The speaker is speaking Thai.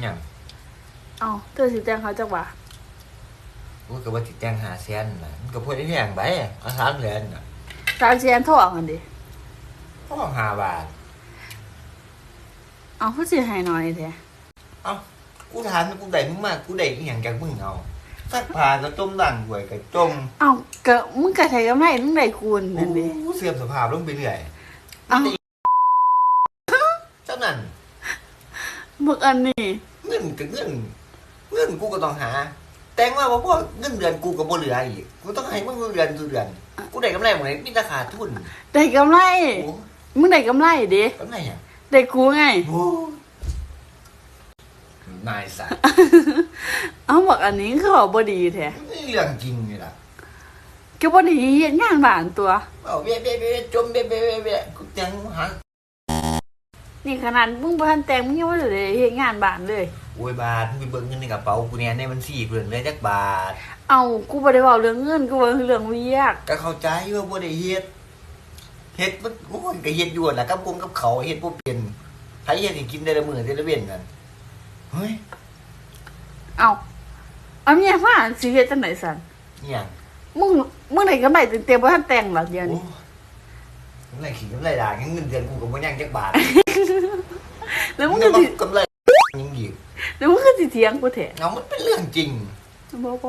หยังเอ้าเธอสิแต่งเขาจักว่ากูก็ว่าติดแต่งหาแสนน่ะมันก็พูดได้แพงไปเอาสามเหรียญน่ะสามแสนทองกันดิก็ห้าบาทเอ้าเขาสิให้น้อยแท้เอ้ากูถามกูได้มึงมากกูได้อีหยังจากมึงเอาซักผ้าก็จมดังหวยก็จมเอ้าก็มึงก็ใช้กำไรมึงได้คูณนั่นดิกูเสื่อมสภาพลงไปเรื่อย เอ้า เท่านั้น มึกอันนี้เงินก็เงิน เงินกูก็ต้องหา แต่งว่าบ่พอเงินเดือนกูก็บ่เหลืออีกกูต้องให้มึงเงินเดือนทุกเดือน กูได้กำไรหมดเลยมีแต่ขาดทุนได้กำไร โอ้มึงได้กำไรดิกำไรอะได้กูไง โอ้นายสัตว์เอ้าบอกอันนี้คือบอกบ่ดีแท้นี่เรื่องจริงนี่ล่ะก็บ่ดีเฮ็ดงานบ้านตัว เอาเบี้ยเบี้ยเบี้ยจมเบี้ยเบี้ยเบี้ยเบี้ยกูจังหา นี่ขนาดมึงบ่ทันแต่งมึงยังบ่ได้เฮ็ดงานบ้านเลย โอ้ยบาทมึงไปเบิ่งเงินในกระเป๋ากูเนี่ยในบัญชีเพิ่นเลยจักบาท เอ้ากูบ่ได้เว้าเรื่องเงินกูเว้าเรื่องเวียกก็เข้าใจว่าบ่ได้เฮ็ดเฮ็ดมันโอ้ยก็เฮ็ดอยู่น่ะกับกงกับเขาวเฮ็ดบ่เป็นไผเฮ็ดให้กินได้ละมื้อได้ละเว้นกันเฮ้ยเอ้าเอาเมียมาสิเฮ็ดจังไดสั่นอิหยังมึงมึงได้กำไรเต็มๆบ่ทันแต่งหรอกเดี๋ยวโอ้นี้ กำไรขี้กำไรด่างั้นเงินเดือนกูก็บ่ยังจักบาทแล้วมึงเงิก็นสิกำไรยังอีกแล้วมึงก็สิเถียงกูแท้เอามันเป็นเรื่องจริง บ่บ่